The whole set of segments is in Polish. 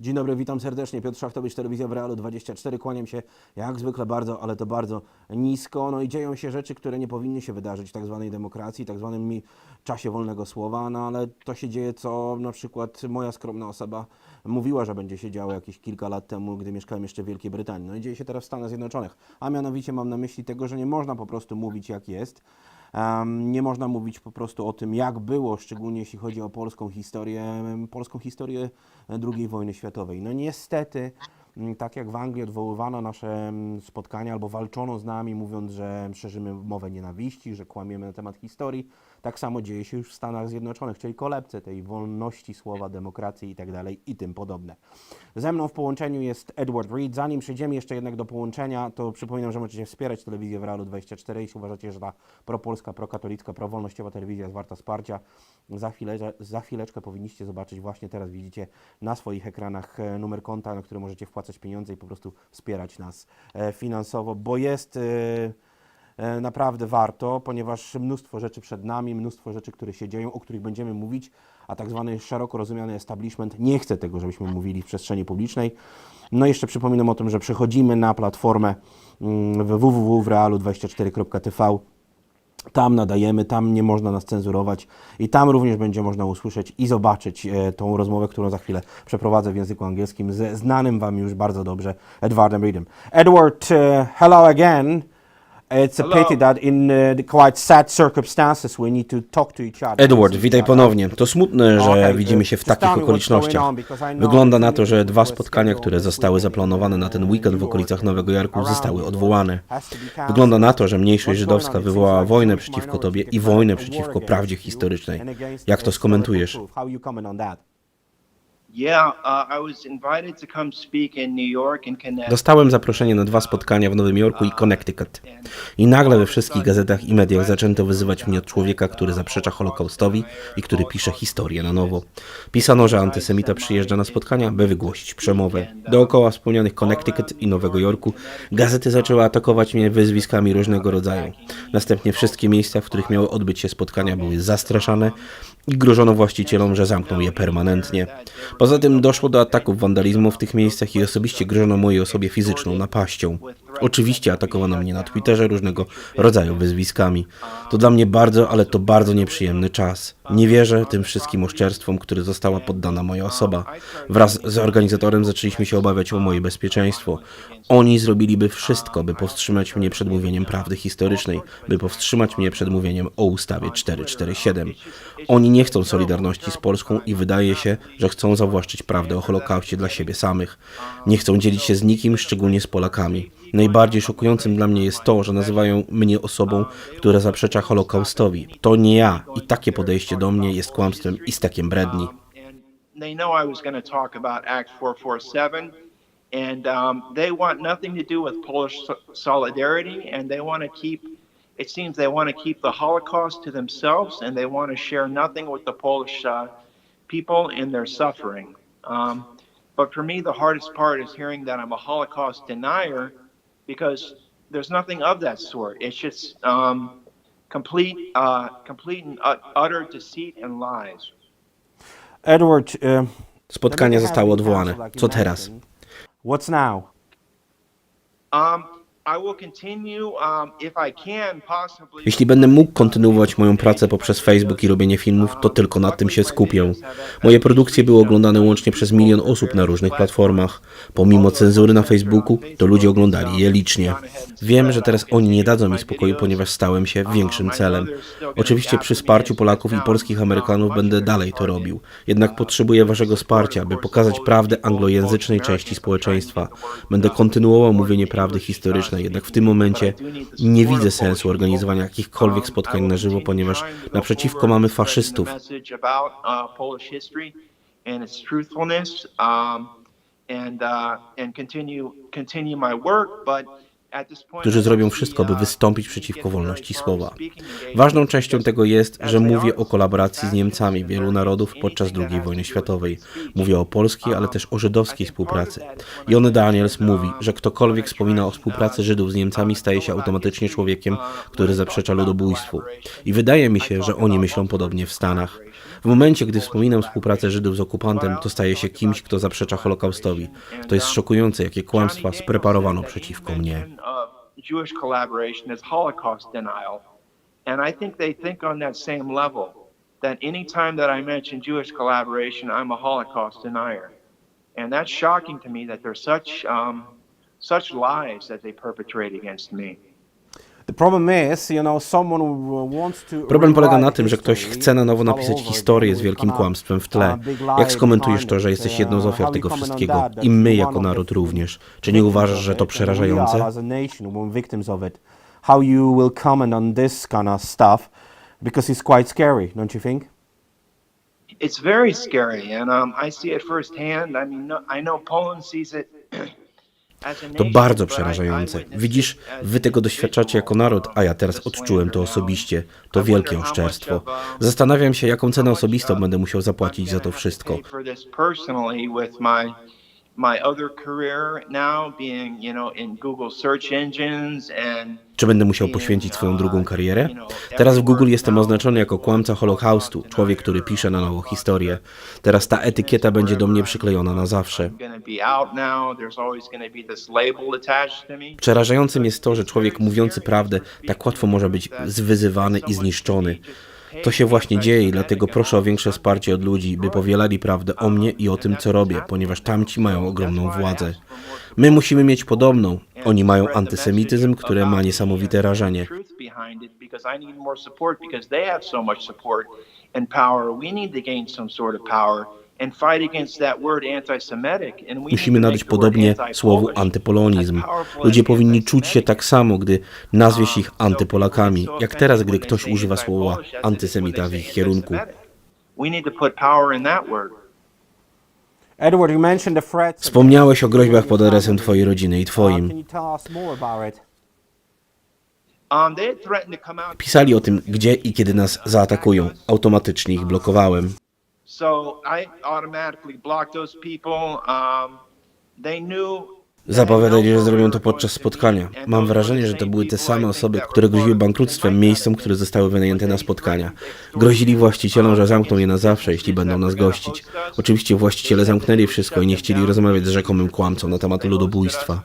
Dzień dobry, witam serdecznie. Piotr Szachtowicz, Telewizja w Realu 24. Kłaniam się jak zwykle bardzo, ale to bardzo nisko. No i dzieją się rzeczy, które nie powinny się wydarzyć w tak zwanej demokracji, tak zwanym czasie wolnego słowa, no ale to się dzieje, co na przykład moja skromna osoba mówiła, że będzie się działo jakieś kilka lat temu, gdy mieszkałem jeszcze w Wielkiej Brytanii. No i dzieje się teraz w Stanach Zjednoczonych. A mianowicie mam na myśli tego, że nie można po prostu mówić jak jest. Nie można mówić po prostu o tym, jak było, szczególnie jeśli chodzi o polską historię, polską historię e, II wojny światowej. No niestety, tak jak w Anglii odwoływano nasze spotkania albo walczono z nami, mówiąc, że szerzymy mowę nienawiści, że kłamiemy na temat historii, tak samo dzieje się już w Stanach Zjednoczonych, czyli kolebce tej wolności słowa, demokracji i tak i tym podobne. Ze mną w połączeniu jest Edward Reed. Zanim przejdziemy jeszcze jednak do połączenia, to przypominam, że możecie wspierać telewizję w Realu 24, jeśli uważacie, że ta propolska, prokatolicka, prowolnościowa telewizja jest warta wsparcia. Za, chwilę, za chwileczkę powinniście zobaczyć, właśnie teraz widzicie na swoich ekranach e, numer konta, na który możecie wpłacać pieniądze i po prostu wspierać nas e, finansowo, bo jest... e, naprawdę warto, ponieważ mnóstwo rzeczy przed nami, mnóstwo rzeczy, które się dzieją, o których będziemy mówić, a tak zwany szeroko rozumiany establishment nie chce tego, żebyśmy mówili w przestrzeni publicznej. No jeszcze przypominam o tym, że przechodzimy na platformę mm, www.realu24.tv. Tam nadajemy, tam nie można nas cenzurować i tam również będzie można usłyszeć i zobaczyć e, tą rozmowę, którą za chwilę przeprowadzę w języku angielskim ze znanym Wam już bardzo dobrze Edwardem Reedem. Edward, uh, hello again. It's a pity that in uh, the quite sad circumstances we need to talk to each other. Edward, witaj ponownie. To smutne, że widzimy się w takich okolicznościach. Wygląda that na to, że dwa spotkania, które zostały this zaplanowane na ten weekend w okolicach Nowego Jorku, zostały odwołane. Wygląda na to, że mniejszość żydowska wywołała wojnę przeciwko tobie i wojnę przeciwko prawdzie historycznej. Jak to skomentujesz? Dostałem zaproszenie na dwa spotkania w Nowym Jorku i Connecticut. I nagle we wszystkich gazetach i mediach zaczęto wyzywać mnie od człowieka, który zaprzecza Holokaustowi i który pisze historię na nowo. Pisano, że antysemita przyjeżdża na spotkania, by wygłosić przemowę. Dookoła wspomnianych Connecticut i Nowego Jorku gazety zaczęły atakować mnie wyzwiskami różnego rodzaju. Następnie wszystkie miejsca, w których miały odbyć się spotkania, były zastraszane i grożono właścicielom, że zamkną je permanentnie. Poza tym doszło do ataków wandalizmu w tych miejscach i osobiście grożono mojej osobie fizyczną napaścią. Oczywiście atakowano mnie na Twitterze różnego rodzaju wyzwiskami. To dla mnie bardzo, ale to bardzo nieprzyjemny czas. Nie wierzę tym wszystkim oszczerstwom, które została poddana moja osoba. Wraz z organizatorem zaczęliśmy się obawiać o moje bezpieczeństwo. Oni zrobiliby wszystko, by powstrzymać mnie przed mówieniem prawdy historycznej, by powstrzymać mnie przed mówieniem o ustawie 447. Oni nie chcą solidarności z Polską i wydaje się, że chcą zawłaszczyć prawdę o Holokauście dla siebie samych. Nie chcą dzielić się z nikim, szczególnie z Polakami. Najbardziej szokującym dla mnie jest to, że nazywają mnie osobą, która zaprzecza Holokaustowi. To nie ja i takie podejście do mnie jest kłamstwem i stekiem bredni. Um, and they know I was going to talk about Acts 447, and um, they want nothing to do with Polish so- solidarity, and they want to keep. It seems they want to keep the Holocaust to themselves, and they want to share nothing with the Polish uh, people in their suffering. Um, but for me, the hardest part is hearing that I'm a Holocaust denier, because there's nothing of that sort. It's just um, complete, uh, complete and utter deceit and lies. Edward, uh, Spotkania zostały odwołane. Co teraz? What's now? Um, Um. Jeśli będę mógł kontynuować moją pracę poprzez Facebook i robienie filmów, to tylko na tym się skupię. Moje produkcje były oglądane łącznie przez milion osób na różnych platformach. Pomimo cenzury na Facebooku, to ludzie oglądali je licznie. Wiem, że teraz oni nie dadzą mi spokoju, ponieważ stałem się większym celem. Oczywiście przy wsparciu Polaków i polskich Amerykanów będę dalej to robił. Jednak potrzebuję waszego wsparcia, by pokazać prawdę anglojęzycznej części społeczeństwa. Będę kontynuował mówienie prawdy historycznej, jednak w tym momencie nie widzę sensu organizowania jakichkolwiek spotkań na żywo, ponieważ naprzeciwko mamy faszystów. And uh, and continue continue my work. But którzy zrobią wszystko, by uh, wystąpić przeciwko wolności słowa. Ważną częścią tego jest, że mówię o kolaboracji z Niemcami wielu narodów podczas II wojny światowej. Mówię o polskiej, ale też o żydowskiej współpracy. Jony Daniels mówi, że ktokolwiek wspomina o współpracy Żydów z Niemcami staje się automatycznie człowiekiem, który zaprzecza ludobójstwu. I wydaje mi się, że oni myślą podobnie w Stanach. W momencie, gdy wspominam współpracę Żydów z okupantem, to staję się kimś, kto zaprzecza Holokaustowi. To jest szokujące, jakie kłamstwa spreparowano przeciwko mnie. That any time that I mention Jewish collaboration, I'm a Holocaust denier. And that's shocking to me that there's such, um, such lies that they perpetrate against me. The problem is, you know, someone who wants to Problem polega na tym, że ktoś chce na nowo napisać historię z wielkim kłamstwem w tle. Jak skomentujesz to, że jesteś jedną z Uh, ofiar tego wszystkiego i my jako naród również? Czy nie uważasz, że to przerażające? How you will comment on this kind of stuff because it's quite scary, don't you think? It's very scary, and um, I see it firsthand. I mean, no, I know Poland sees it. To bardzo przerażające. Widzisz, wy tego doświadczacie jako naród, a ja teraz odczułem to osobiście. To wielkie oszczerstwo. Zastanawiam się, jaką cenę osobistą będę musiał zapłacić za to wszystko. Pay for this personally with my my other career now being, you know, in Google search engines and Czy będę musiał poświęcić swoją drugą karierę? Teraz w Google jestem oznaczony jako kłamca Holokaustu, człowiek, który pisze na nowo historię. Teraz ta etykieta będzie do mnie przyklejona na zawsze. Przerażającym jest to, że człowiek mówiący prawdę tak łatwo może być zwyzywany i zniszczony. To się właśnie dzieje i dlatego proszę o większe wsparcie od ludzi, by powielali prawdę o mnie i o tym, co robię, ponieważ tamci mają ogromną władzę. My musimy mieć podobną. Oni mają antysemityzm, które ma niesamowite rażenie. And power. We need to gain some sort of power and fight against that word anti-Semitic. And we need Musimy to nadać podobnie słowu antypolonizm. Ludzie powinni czuć się tak samo, gdy nazwie się ich antypolakami, jak teraz, gdy ktoś używa słowa antysemita w ich kierunku. We need to put power in that word. Edward, you mentioned the threats. Wspomniałeś o groźbach pod adresem twojej rodziny i twoim. Um. Pisali o tym, gdzie i kiedy nas zaatakują. Automatycznie ich blokowałem. So I automatically blocked those people. Um, they knew. Zapowiadali, że zrobią to podczas spotkania. Mam wrażenie, że to były te same osoby, które groziły bankructwem miejscom, które zostały wynajęte na spotkania. Grozili właścicielom, że zamkną je na zawsze, jeśli będą nas gościć. Oczywiście właściciele zamknęli wszystko i nie chcieli rozmawiać z rzekomym kłamcą na temat ludobójstwa.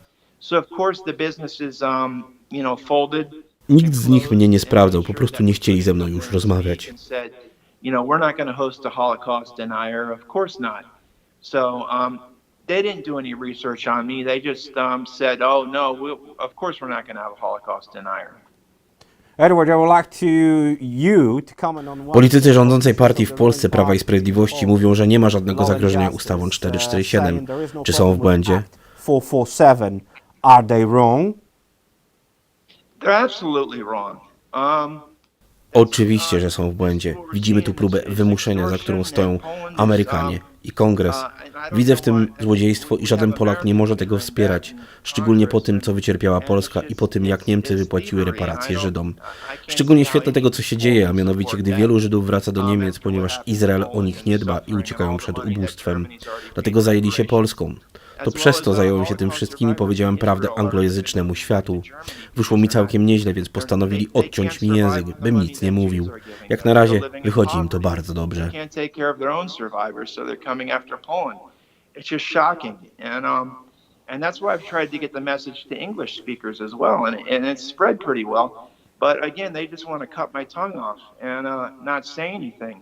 Um. Nikt z nich mnie nie sprawdzał, po prostu nie chcieli ze mną już rozmawiać. You know, we're not going to host a Holocaust denier. Of course not. So um, they didn't do any research on me. They just um, said, oh no, we'll, of course we're not going to have a Holocaust denier. Edward, I would like to you to comment on one Politycy rządzącej partii w Polsce Prawa i Sprawiedliwości mówią, że nie ma żadnego zagrożenia ustawą uh, 447. saying there is no Czy są w błędzie? Act 447. Are they wrong? They're absolutely wrong. Um, Oczywiście, że są w błędzie. Widzimy tu próbę wymuszenia, za którą stoją Amerykanie i Kongres. Widzę w tym złodziejstwo i żaden Polak nie może tego wspierać, szczególnie po tym, co wycierpiała Polska i po tym, jak Niemcy wypłaciły reparacje Żydom. Szczególnie w świetle tego, co się dzieje, a mianowicie, gdy wielu Żydów wraca do Niemiec, ponieważ Izrael o nich nie dba i uciekają przed ubóstwem. Dlatego zajęli się Polską. To przez to zająłem się tym wszystkim i powiedziałem prawdę anglojęzycznemu światu. Wyszło mi całkiem nieźle, więc postanowili odciąć mi język, bym nic nie mówił. Jak na razie wychodzi im to bardzo dobrze. It's just shocking, and um, and that's why I've tried to get the message to English speakers as well, and and it's spread pretty well. But again, they just want to cut my tongue off and uh, not say anything.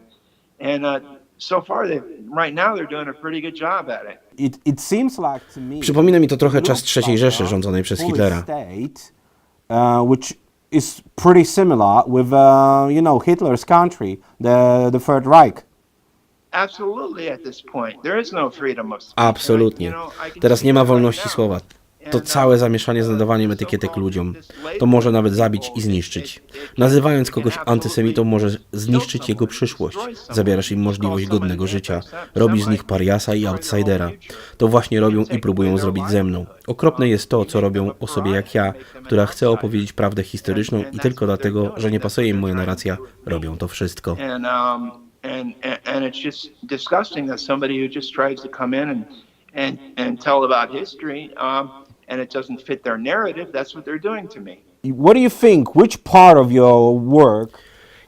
And uh, so far, they right now they're doing a pretty good job at it. It, it seems like to me Przypomina mi to trochę czas III like Rzeszy rządzonej przez Hitlera. State, uh, which is pretty similar with, uh, you know, Hitler's country, the, the Third Reich. Absolutely, at this point, there is no freedom of speech. Absolutnie. Teraz nie ma wolności słowa. To całe zamieszanie z nadawaniem etykietek ludziom. To może nawet zabić i zniszczyć. Nazywając kogoś antysemitą, może zniszczyć jego przyszłość. Zabierasz im możliwość godnego życia. Robisz z nich pariasa i outsidera. To właśnie robią i próbują zrobić ze mną. Okropne jest to, co robią osobie jak ja, która chce opowiedzieć prawdę historyczną i tylko dlatego, że nie pasuje im moja narracja, robią to wszystko. And, um, and it's just disgusting that somebody who just tries to come in and, and, and tell about history, um, and it doesn't fit their narrative, that's what they're doing to me. What do you think? Which part of your work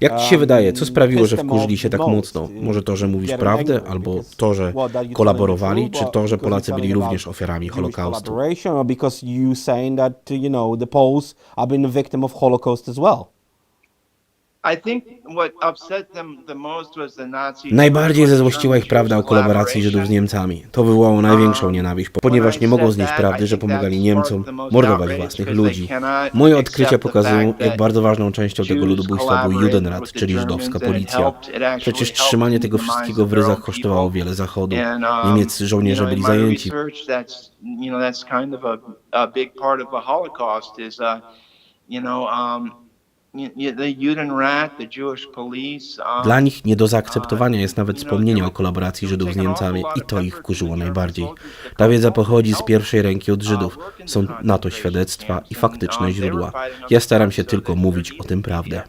Jak ci się wydaje, co sprawiło, że wkurzyli się tak mocno? Może to, że mówisz prawdę, albo to, że kolaborowali, czy to, że Polacy byli również ofiarami Holokaustu? Najbardziej zezłościła ich prawda o kolaboracji Żydów z Niemcami. To wywołało największą nienawiść, ponieważ nie mogą znieść prawdy, że pomagali Niemcom mordować własnych ludzi. Moje odkrycia pokazują, jak bardzo ważną częścią tego ludobójstwa był Judenrat, czyli żydowska policja. Przecież trzymanie tego wszystkiego w ryzach kosztowało wiele Zachodu. Niemieccy żołnierze byli zajęci. You know, that's kind of a, a big part of the Holocaust is, uh, you know, um, Dla nich nie do zaakceptowania jest nawet wspomnienie o kolaboracji Żydów z Niemcami i to ich wkurzyło najbardziej. Ta wiedza pochodzi z pierwszej ręki od Żydów. Są na to świadectwa i faktyczne źródła. Ja staram się tylko mówić o tym prawdę.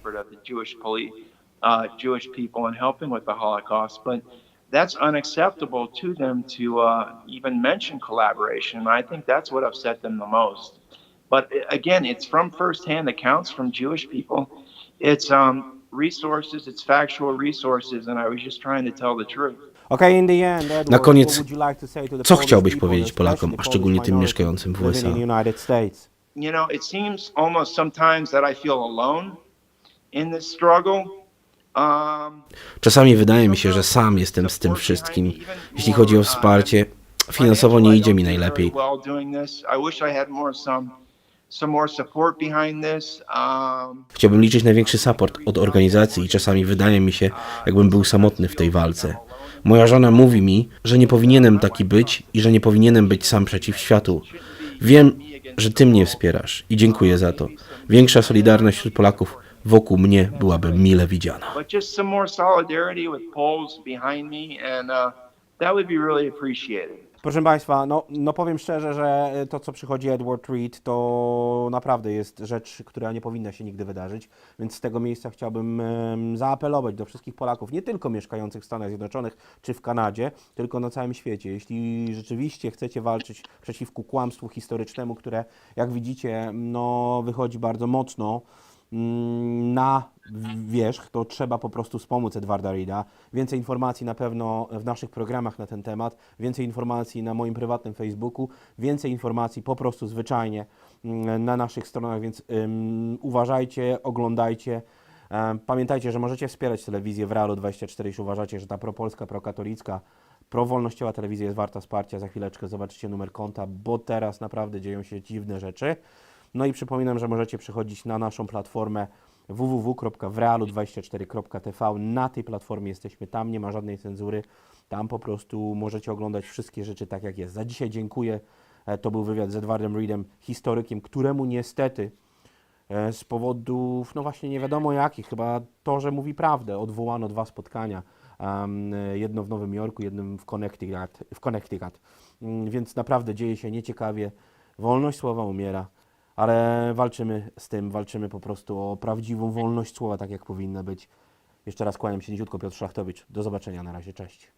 Uh, that's unacceptable to them to uh, even mention collaboration. I think that's what upset them the most. But uh, again, it's from firsthand accounts from Jewish people. It's um, resources, it's factual resources, and I was just trying to tell the truth. Okay, in the end, Edward, Na koniec, what would you like to say to the co Polish chciałbyś people, powiedzieć Polakom, a szczególnie tym mieszkającym w USA? in the United States? You know, it seems almost sometimes that I feel alone in this struggle. Um, Czasami wydaje mi się, że sam jestem z tym wszystkim. Jeśli chodzi o wsparcie, finansowo nie idzie mi najlepiej. Some more support behind this. Um, Chciałbym liczyć na większy support od organizacji i czasami wydaje mi się, jakbym był samotny w tej walce. Moja żona mówi mi, że nie powinienem taki być i że nie powinienem być sam przeciw światu. Wiem, że ty mnie wspierasz i dziękuję za to. Większa solidarność wśród Polaków wokół mnie byłaby mile widziana. but just some more solidarity with Poles behind me, and uh, that would be really appreciated. Proszę Państwa, no, no powiem szczerze, że to, co przychodzi Edward Reed, to naprawdę jest rzecz, która nie powinna się nigdy wydarzyć, więc z tego miejsca chciałbym zaapelować do wszystkich Polaków, nie tylko mieszkających w Stanach Zjednoczonych czy w Kanadzie, tylko na całym świecie. Jeśli rzeczywiście chcecie walczyć przeciwko kłamstwu historycznemu, które, jak widzicie, no, wychodzi bardzo mocno, na wierzch, to trzeba po prostu wspomóc Edwarda Reeda. Więcej informacji na pewno w naszych programach na ten temat, więcej informacji na moim prywatnym Facebooku, więcej informacji po prostu zwyczajnie mm, na naszych stronach, więc ym, uważajcie, oglądajcie. Em, Pamiętajcie, że możecie wspierać telewizję w Realu 24, jeśli uważacie, że ta propolska, prokatolicka, prowolnościowa telewizja jest warta wsparcia. Za chwileczkę zobaczycie numer konta, bo teraz naprawdę dzieją się dziwne rzeczy. No i przypominam, że możecie przychodzić na naszą platformę www.wrealu24.tv. Na tej platformie jesteśmy, tam nie ma żadnej cenzury. Tam po prostu możecie oglądać wszystkie rzeczy tak jak jest. Za dzisiaj dziękuję. E, To był wywiad z Edwardem Reedem, historykiem, któremu niestety e, z powodów, no właśnie nie wiadomo jakich, chyba to, że mówi prawdę, odwołano dwa spotkania. em, jedno w Nowym Jorku, jedno w Connecticut, w Connecticut. Mm, Więc naprawdę dzieje się nieciekawie. Wolność słowa umiera, ale walczymy z tym, walczymy po prostu o prawdziwą wolność słowa, tak jak powinna być. Jeszcze raz kłaniam się niziutko, Piotr Szlachtowicz. Do zobaczenia, na razie, cześć.